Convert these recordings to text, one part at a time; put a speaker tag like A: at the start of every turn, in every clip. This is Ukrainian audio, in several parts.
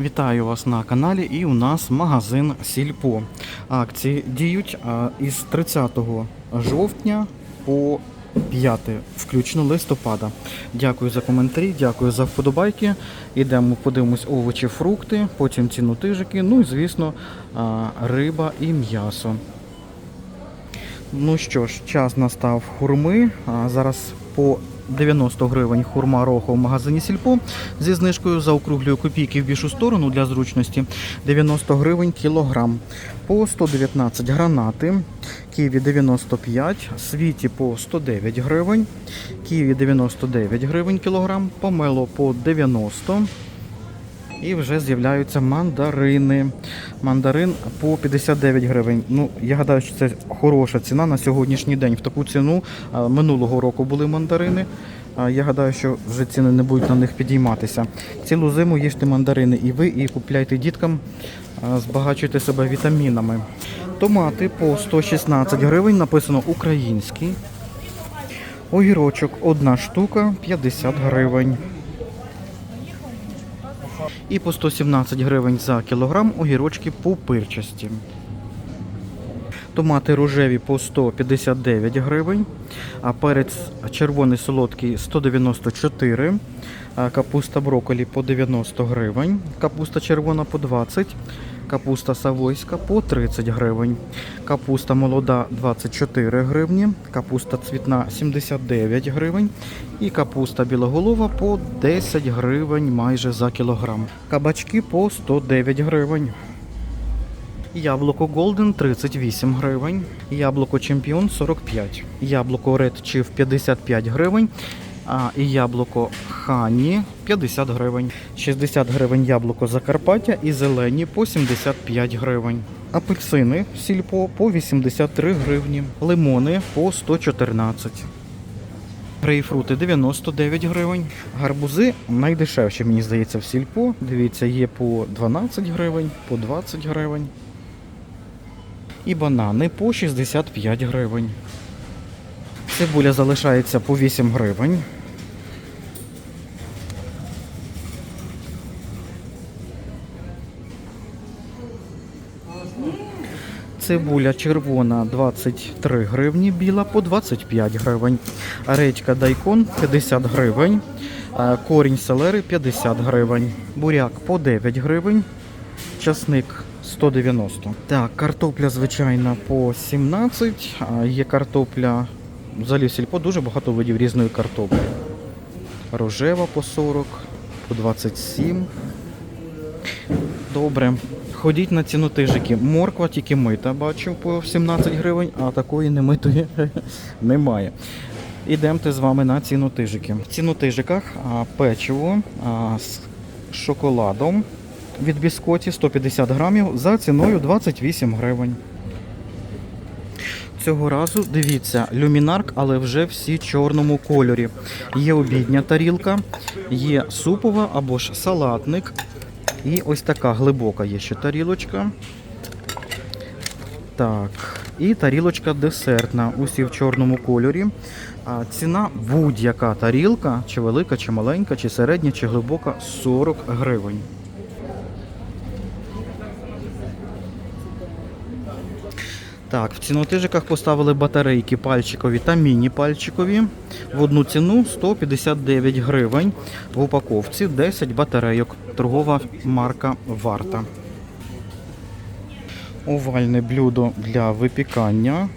A: Вітаю вас на каналі і у нас магазин Сільпо. Акції діють із 30 жовтня по 5, включно листопада. Дякую за коментарі, дякую за вподобайки. Ідемо, подивимось овочі, фрукти, потім ціну тижики, ну і звісно, риба і м'ясо. Ну що ж, час настав хурми. Зараз по 90 гривень хурма роху в магазині Сільпо зі знижкою заокруглюю копійки в більшу сторону для зручності. 90 гривень кілограм. По 119 гранати, Києві 95, світі по 109 гривень, Києві 99 гривень кілограм, помело по 90 і вже з'являються мандарини. Мандарин по 59 гривень. Ну, я гадаю, що це хороша ціна на сьогоднішній день. В таку ціну минулого року були мандарини. Я гадаю, що вже ціни не будуть на них підійматися. Цілу зиму їжте мандарини і ви, і купляйте діткам, збагачуйте себе вітамінами. Томати по 116 гривень, написано український. Огірочок одна штука 50 гривень. І по 117 гривень за кілограм огірочки пупирчасті. Томати рожеві по 159 гривень, а перець червоний солодкий 194, а капуста брокколі по 90 гривень, капуста червона по 20, капуста савойська по 30 гривень, капуста молода 24 гривні, капуста цвітна 79 гривень і капуста білоголова по 10 гривень майже за кілограм. Кабачки по 109 гривень. Яблуко Golden 38 гривень, яблуко Чемпіон 45, яблуко Red Chief 55 гривень, а і яблуко Хані 50 гривень, 60 гривень яблуко Закарпаття і зелені по 75 гривень. Апельсини сільпо по 83 гривні, лимони по 114. Грейпфрути 99 гривень. Гарбузи найдешевші, мені здається, в сільпо. Дивіться, є по 12 гривень, по 20 гривень. І банани по 65 гривень. Цибуля залишається по 8 гривень. Цибуля червона 23 гривні, біла по 25 гривень. Редька дайкон 50 гривень. Корінь селери 50 гривень. Буряк по 9 гривень. Часник 190. Так, картопля звичайна по 17. А є картопля взагалі в сільпо дуже багато видів різної картоплі. Рожева по 40, по 27. Добре. Ходіть на цінотижики. Морква тільки мита, бачу, по 17 гривень, а такої немитої немає. Ідемте з вами на цінотижики. В цінотижиках печиво з шоколадом від біскоті 150 грамів за ціною 28 гривень. Цього разу дивіться, люмінарк, але вже всі чорному кольорі. Є обідня тарілка, є супова або ж салатник. І ось така глибока є ще тарілочка. Так, і тарілочка десертна, усі в чорному кольорі. А ціна будь-яка тарілка, чи велика, чи маленька, чи середня, чи глибока 40 гривень. Так, в цінотижиках поставили батарейки пальчикові та міні-пальчикові. В одну ціну 159 гривень. В упаковці 10 батарейок. Торгова марка Варта. Овальне блюдо для випікання.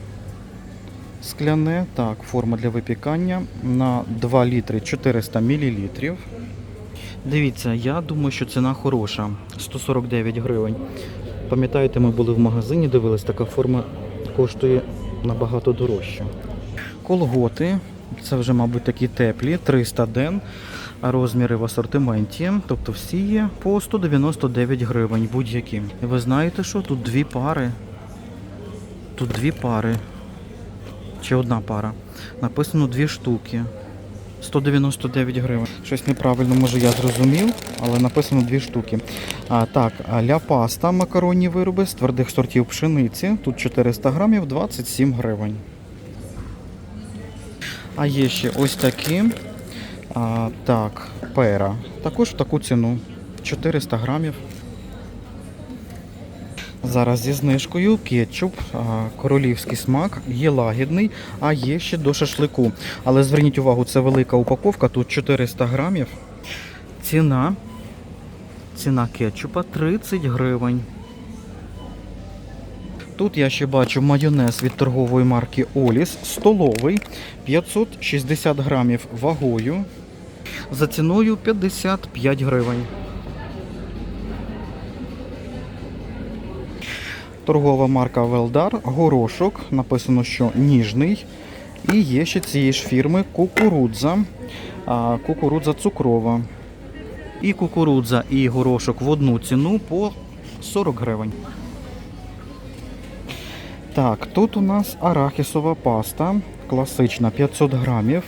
A: Скляне. Так, форма для випікання на 2 літри 400 мл. Дивіться, я думаю, що ціна хороша. 149 гривень. Пам'ятаєте, ми були в магазині, дивились, така форма коштує набагато дорожче. Колготи, це вже, мабуть, такі теплі, 300 ден, розміри в асортименті, тобто всі є по 199 гривень будь-які. І ви знаєте, що тут дві пари. Тут дві пари. Чи одна пара. Написано дві штуки. 199 гривень. Щось неправильно, може я зрозумів, але написано дві штуки. А, так, ля паста, макаронні вироби з твердих сортів пшениці. Тут 400 грамів, 27 гривень. А є ще ось такі. А, так, пера. Також в таку ціну. 400 грамів. Зараз зі знижкою кетчуп, королівський смак, є лагідний, а є ще до шашлику. Але зверніть увагу, це велика упаковка, тут 400 грамів. Ціна. Ціна кетчупа 30 гривень. Тут я ще бачу майонез від торгової марки Оліс, столовий, 560 грамів вагою, за ціною 55 гривень. Торгова марка Велдар, горошок, написано, що ніжний. І є ще цієї ж фірми кукурудза, кукурудза цукрова. І кукурудза, і горошок в одну ціну по 40 гривень. Так, тут у нас арахісова паста, класична 500 грамів.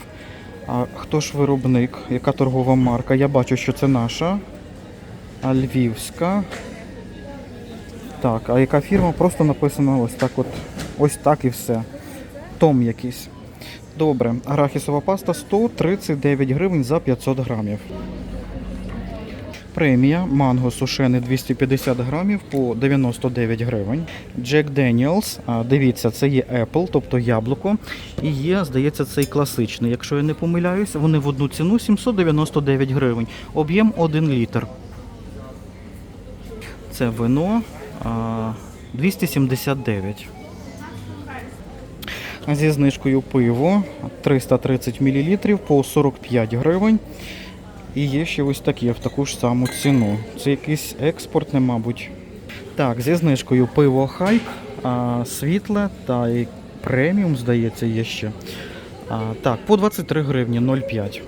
A: А хто ж виробник? Яка торгова марка? Я бачу, що це наша. Львівська. Так, а яка фірма? Просто написано ось так от. Ось так і все. Том якийсь. Добре, арахісова паста 139 гривень за 500 грамів. Премія манго сушене 250 грамів по 99 гривень. Jack Daniels, дивіться, це є Apple, тобто яблуко. І є, здається, цей класичний. Якщо я не помиляюсь, вони в одну ціну 799 гривень. Об'єм 1 літр. Це вино 279. Зі знижкою пиво 330 мл по 45 гривень. І є ще ось такі в таку ж саму ціну. Це якийсь експортне, мабуть. Так, зі знижкою пиво хайп, світле та і преміум, здається, є ще. А, так, по 23 гривні 0,5.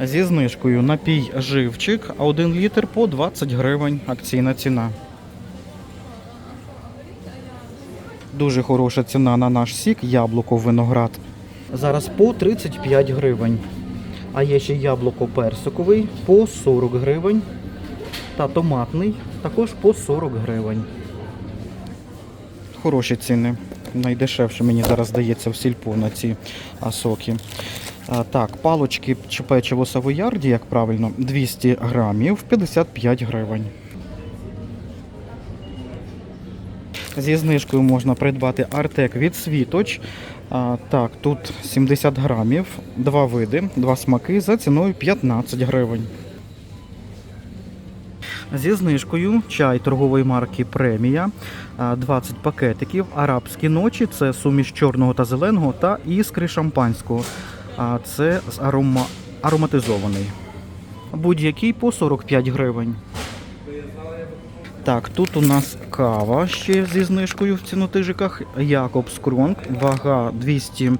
A: Зі знижкою напій живчик, а 1 літр по 20 гривень. Акційна ціна. Дуже хороша ціна на наш сік, яблуко виноград. Зараз по 35 гривень. А є ще яблуко персиковий по 40 гривень. Та томатний також по 40 гривень. Хороші ціни. Найдешевше мені зараз здається в сільпо на ці а, соки. А, так, палочки чи печиво савоярді, як правильно, 200 грамів, 55 гривень. Зі знижкою можна придбати Артек від Світоч. А, так, тут 70 грамів, два види, два смаки за ціною 15 гривень. Зі знижкою чай торгової марки Премія, 20 пакетиків, арабські ночі це суміш чорного та зеленого та іскри шампанського. А, Це арома... ароматизований. Будь-який по 45 гривень. Так, тут у нас кава ще зі знижкою в цінотижиках. Якобс Кронг, вага 200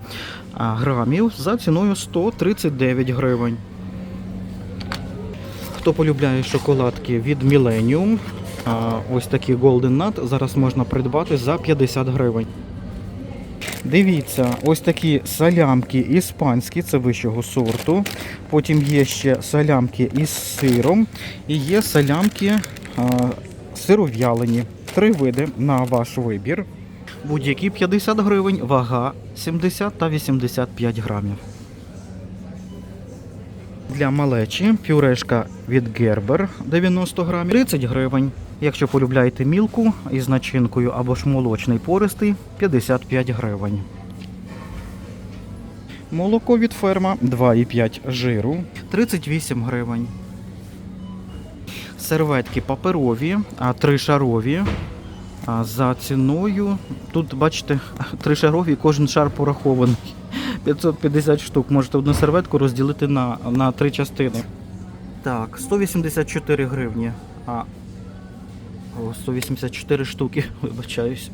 A: грамів за ціною 139 гривень. Хто полюбляє шоколадки від Millennium, ось такі Golden Nut зараз можна придбати за 50 гривень. Дивіться, ось такі салямки іспанські, це вищого сорту. Потім є ще салямки із сиром і є салямки сиров'ялені. Три види на ваш вибір. Будь-які 50 гривень, вага 70 та 85 грамів. Для малечі пюрешка від Gerber 90 грамів 30 гривень. Якщо полюбляєте мілку із начинкою або ж молочний пористий 55 гривень. Молоко від ферма 2,5 жиру 38 гривень. Серветки паперові, а тришарові. А за ціною. Тут, бачите, тришарові, кожен шар порахований. 550 штук. Можете одну серветку розділити на, на три частини. Так, 184 гривні. А, о, 184 штуки, вибачаюсь.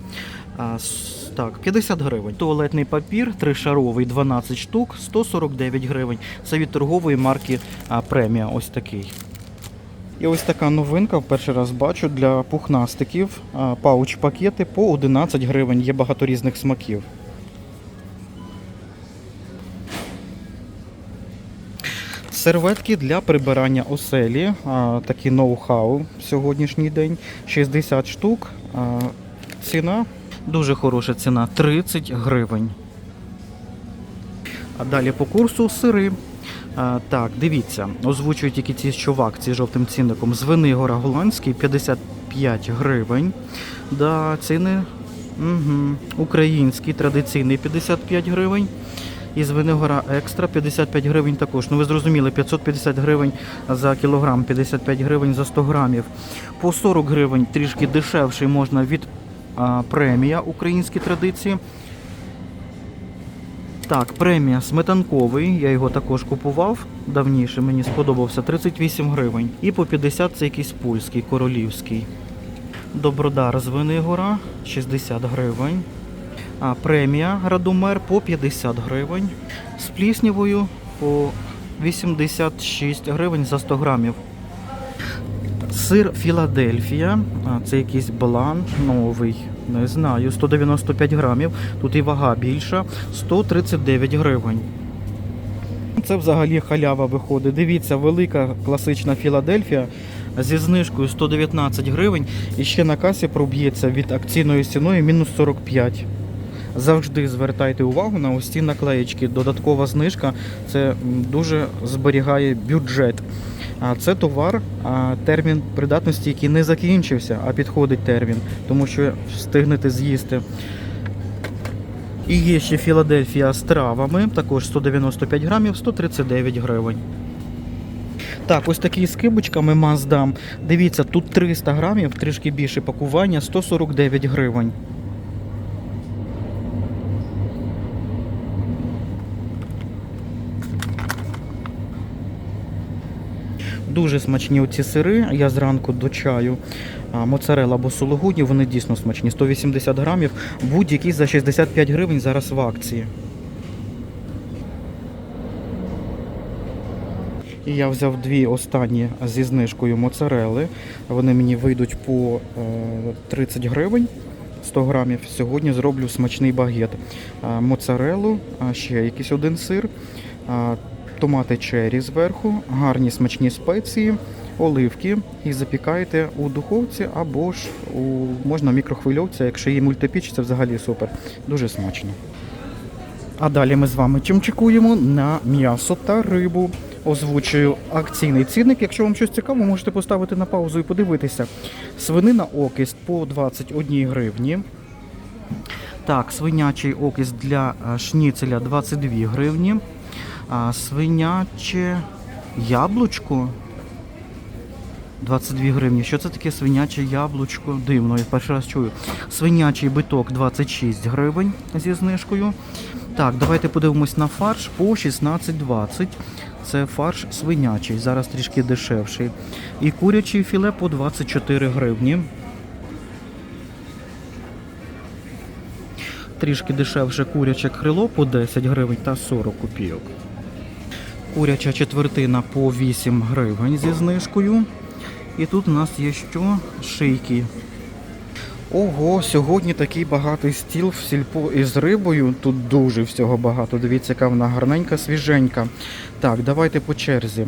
A: А, с- так, 50 гривень. Туалетний папір, тришаровий, 12 штук, 149 гривень. Це від торгової марки а, премія. Ось такий. І ось така новинка, в перший раз бачу для пухнастиків. А, Пауч-пакети по 11 гривень. Є багато різних смаків. Серветки для прибирання оселі. Такі ноу-хау сьогоднішній день. 60 штук. Ціна дуже хороша ціна 30 гривень. А далі по курсу сири. Так, дивіться, озвучують тільки ці що в акції жовтим цінником. Звенигора голландський 55 гривень. Да, ціни угу. український традиційний 55 гривень. І Звенигора екстра 55 гривень також. Ну ви зрозуміли, 550 гривень за кілограм, 55 гривень за 100 грамів. По 40 гривень трішки дешевший можна від а, премія українські традиції. Так, премія сметанковий, я його також купував давніше, мені сподобався 38 гривень. І по 50 це якийсь польський, королівський. Добродар з Винигора 60 гривень. Премія Радомер по 50 гривень. З пліснявою по 86 гривень за 100 грамів. Сир Філадельфія, це якийсь блан новий, не знаю, 195 грамів. Тут і вага більша, 139 гривень. Це взагалі халява виходить. Дивіться, велика класична Філадельфія зі знижкою 119 гривень і ще на касі проб'ється від акційної ціною мінус 45. Завжди звертайте увагу на ось ці наклеєчки. Додаткова знижка це дуже зберігає бюджет. А це товар, термін придатності, який не закінчився, а підходить термін, тому що встигнете з'їсти. І є ще Філадельфія з травами, також 195 грамів, 139 гривень. Так, ось такий з кибочками Маздам. Дивіться, тут 300 грамів, трішки більше пакування, 149 гривень. Дуже смачні оці сири. Я зранку до чаю. Моцарелла або сулугуні, вони дійсно смачні. 180 грамів, будь-які за 65 гривень зараз в акції. І я взяв дві останні зі знижкою моцарели. Вони мені вийдуть по е, 30 гривень 100 грамів. Сьогодні зроблю смачний багет. Моцарелу, ще якийсь один сир, томати чері зверху, гарні смачні спеції, оливки. І запікаєте у духовці або ж у можна в мікрохвильовці. Якщо є мультипіч, це взагалі супер. Дуже смачно. А далі ми з вами чимчикуємо на м'ясо та рибу. Озвучую акційний цінник. Якщо вам щось цікаво, можете поставити на паузу і подивитися. Свинина окіст по 21 гривні. Так, свинячий окіст для е, шніцеля 22 гривні. А свиняче яблучко 22 гривні. Що це таке свиняче яблучко? Дивно, я перший раз чую. Свинячий биток 26 гривень зі знижкою. Так, давайте подивимось на фарш по 16,20. Це фарш свинячий, зараз трішки дешевший. І курячий філе по 24 гривні. Трішки дешевше куряче крило по 10 гривень та 40 копійок. Куряча четвертина по 8 гривень зі знижкою. І тут у нас є що? Шийки. Ого, сьогодні такий багатий стіл в сільпо із рибою. Тут дуже всього багато. Дивіться, яка вона гарненька, свіженька. Так, давайте по черзі.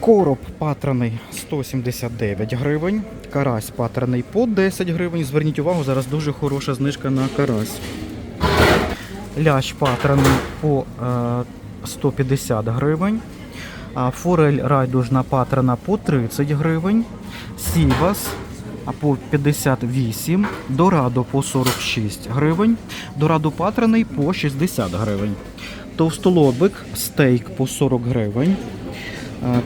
A: Короб патраний 179 гривень. Карась патраний по 10 гривень. Зверніть увагу, зараз дуже хороша знижка на карась. Лящ патраний по е, 150 гривень. Форель райдужна патрана по 30 гривень. Сівас по 58, Дорадо по 46 гривень, Дорадо патраний по 60 гривень. Товстолобик стейк по 40 гривень.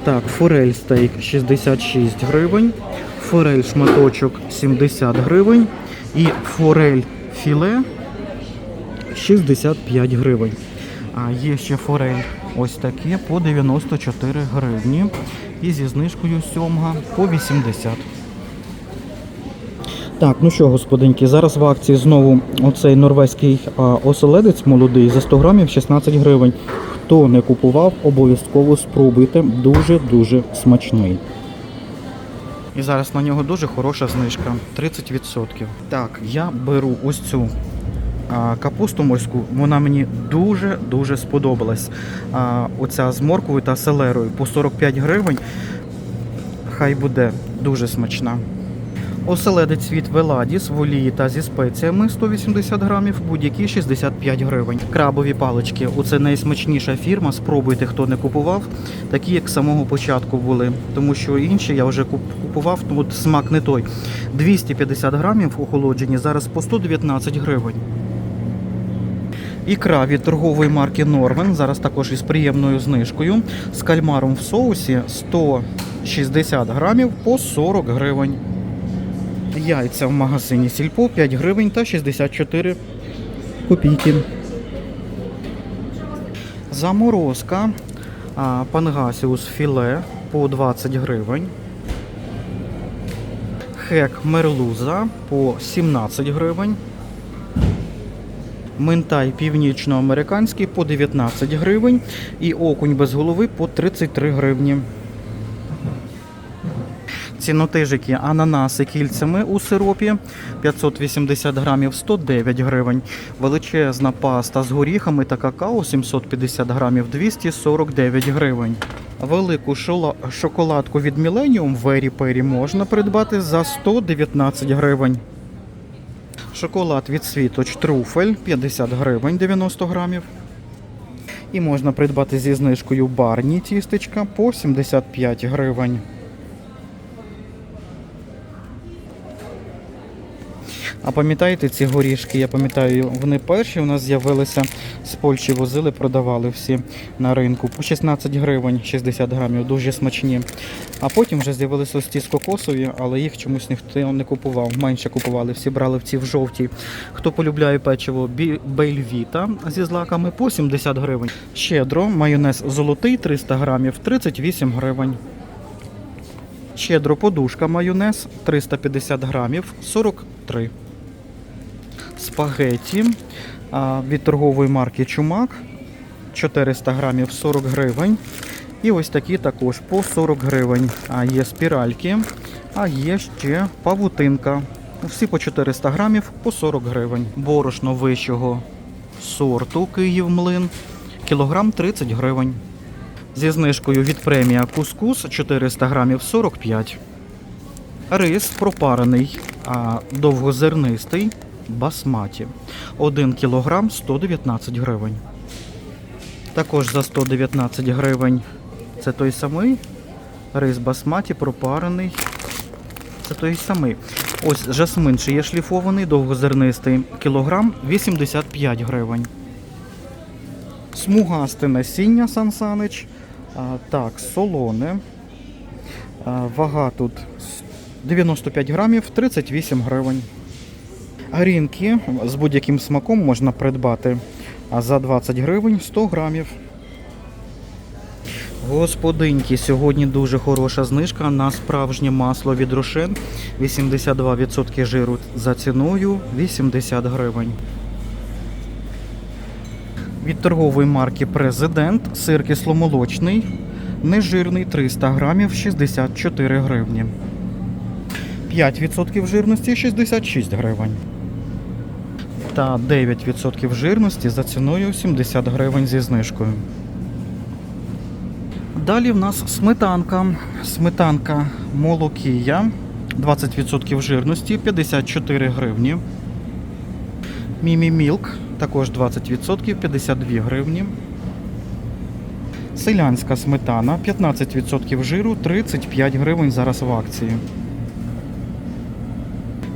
A: Так, форель стейк 66 гривень, форель шматочок 70 гривень і форель філе 65 гривень. А є ще форель ось таке по 94 гривні. І зі знижкою сьомга по 80. Так, ну що, господинки, зараз в акції знову оцей норвезький а, оселедець молодий за 100 грамів 16 гривень. Хто не купував, обов'язково спробуйте. Дуже-дуже смачний. І зараз на нього дуже хороша знижка 30%. Так, я беру ось цю капусту морську. Вона мені дуже-дуже сподобалась. Оця з морквою та селерою по 45 гривень. Хай буде дуже смачна. Оселедець від Веладіс в олії та зі спеціями 180 грамів, будь-які 65 гривень. Крабові палички. Оце найсмачніша фірма. Спробуйте, хто не купував. Такі, як з самого початку були. Тому що інші я вже купував, ну от смак не той. 250 грамів охолоджені, зараз по 119 гривень. Ікра від торгової марки Норвен, зараз також із приємною знижкою. З кальмаром в соусі 160 грамів по 40 гривень. Яйця в магазині Сільпо 5 гривень та 64 копійки. Заморозка пангасіус філе по 20 гривень. Хек мерлуза по 17 гривень. Минтай північноамериканський по 19 гривень і окунь без голови по 33 гривні. Цінотижики ананаси кільцями у сиропі 580 грамів 109 гривень. Величезна паста з горіхами та какао 750 грамів 249 гривень. Велику шоколадку від Millennium Very Perry можна придбати за 119 гривень. Шоколад від світоч Труфель 50 гривень 90 грамів. І можна придбати зі знижкою барні тістечка по 75 гривень. А пам'ятаєте ці горішки? Я пам'ятаю, вони перші у нас з'явилися з Польщі, возили, продавали всі на ринку по 16 гривень 60 грамів, дуже смачні. А потім вже з'явилися ось ці з кокосові, але їх чомусь ніхто не купував. Менше купували, всі брали в ці в жовтій. Хто полюбляє печиво Бельвіта зі злаками по 70 гривень. Щедро, майонез золотий 300 грамів 38 гривень. Щедро подушка майонез 350 грамів 43. Спагеті від торгової марки Чумак 400 грамів 40 гривень. І ось такі також по 40 гривень. А є спіральки, а є ще павутинка. Всі по 400 грамів по 40 гривень. Борошно вищого сорту Київ млин. Кілограм 30 гривень. Зі знижкою від премія кускус 400 грамів 45. Рис пропарений, а довгозернистий басматі. 1 кілограм 119 гривень. Також за 119 гривень це той самий рис басматі пропарений. Це той самий. Ось жасмин ще є шліфований, довгозернистий. Кілограм 85 гривень. Смугасте насіння Сансанич. Так, солоне. Вага тут 95 грамів, 38 гривень. Грінки з будь-яким смаком можна придбати за 20 гривень 100 грамів. Господинки, сьогодні дуже хороша знижка на справжнє масло від Рошен. 82% жиру за ціною 80 гривень. Від торгової марки Президент сир кисломолочний, нежирний 300 грамів 64 гривні. 5% жирності 66 гривень. Та 9% жирності за ціною 70 гривень зі знижкою. Далі в нас сметанка. Сметанка молокія 20% жирності 54 гривні. Мімі Мілк також 20% 52 гривні. Селянська сметана 15% жиру 35 гривень зараз в акції.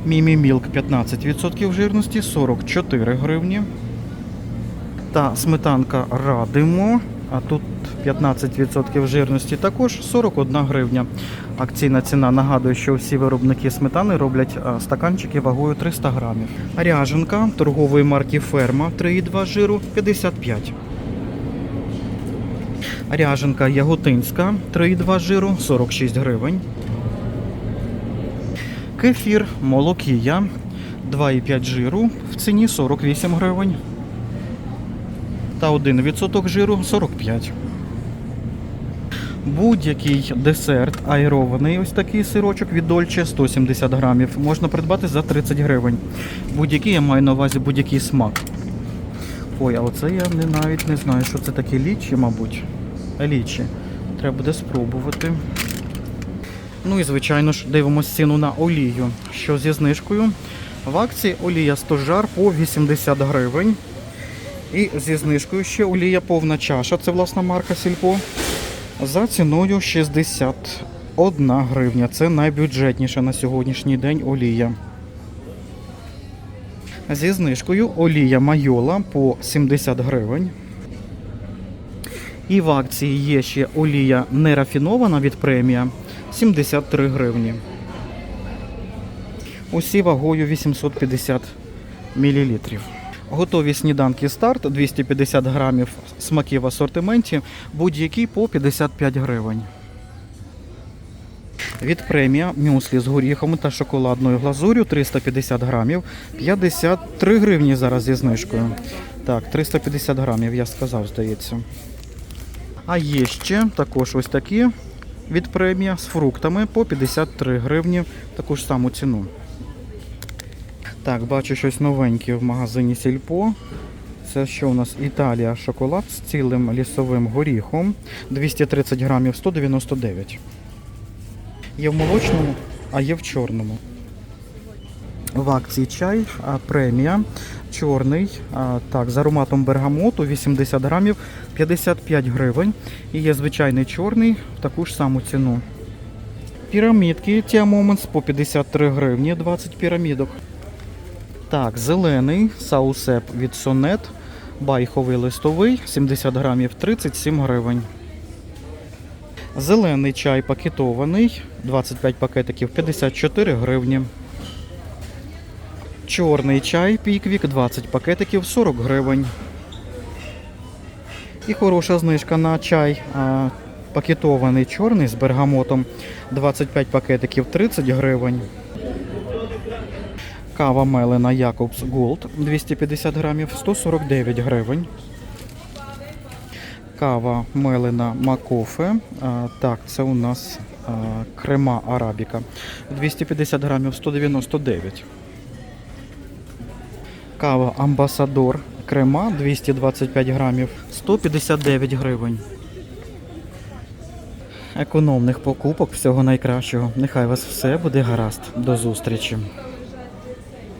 A: Мімі Мілк 15% жирності 44 гривні. Та сметанка Радимо, а тут 15% жирності також 41 гривня. Акційна ціна нагадує, що всі виробники сметани роблять стаканчики вагою 300 грамів. Ряженка торгової марки Ферма 3,2 жиру 55. Ряженка Яготинська 3,2 жиру 46 гривень. Кефір Молокія 2,5 жиру в ціні 48 гривень. Та 1% жиру 45. Будь-який десерт аерований, ось такий сирочок від Дольче 170 грамів, можна придбати за 30 гривень. Будь-який я маю на увазі будь-який смак. Ой, а оце я не, навіть не знаю, що це таке лічі, мабуть. Лічі. Треба буде спробувати. Ну і звичайно ж дивимося ціну на олію, що зі знижкою. В акції олія стожар по 80 гривень. І зі знижкою ще олія повна чаша, це власна марка Сільпо. За ціною 61 гривня. Це найбюджетніша на сьогоднішній день олія. Зі знижкою олія Майола по 70 гривень. І в акції є ще олія нерафінована від премія 73 гривні. Усі вагою 850 мл. Готові сніданки старт 250 грамів смаків в асортименті, будь-які по 55 гривень. Від премія мюслі з горіхом та шоколадною глазур'ю 350 грамів 53 гривні зараз зі знижкою. Так, 350 грамів, я сказав, здається. А є ще також ось такі від премія з фруктами по 53 гривні, таку ж саму ціну. Так, бачу щось новеньке в магазині Сільпо. Це що у нас Італія шоколад з цілим лісовим горіхом. 230 грамів 199. Є в молочному, а є в чорному. В акції чай, премія, чорний, так, з ароматом бергамоту 80 грамів 55 гривень. І є звичайний чорний в таку ж саму ціну. Пірамідки Tia Moments по 53 гривні 20 пірамідок. Так, зелений саусеп від Сонет, байховий листовий 70 грамів 37 гривень. Зелений чай пакетований 25 пакетиків 54 гривні. Чорний чай піквік 20 пакетиків 40 гривень. І хороша знижка на чай. Пакетований чорний з бергамотом 25 пакетиків 30 гривень. Кава мелена Якобс Голд 250 грамів 149 гривень. Кава мелена Макофе. Так, це у нас крема Арабіка. 250 грамів 199. Кава Амбасадор крема 225 грамів 159 гривень. Економних покупок, всього найкращого. Нехай вас все буде гаразд. До зустрічі.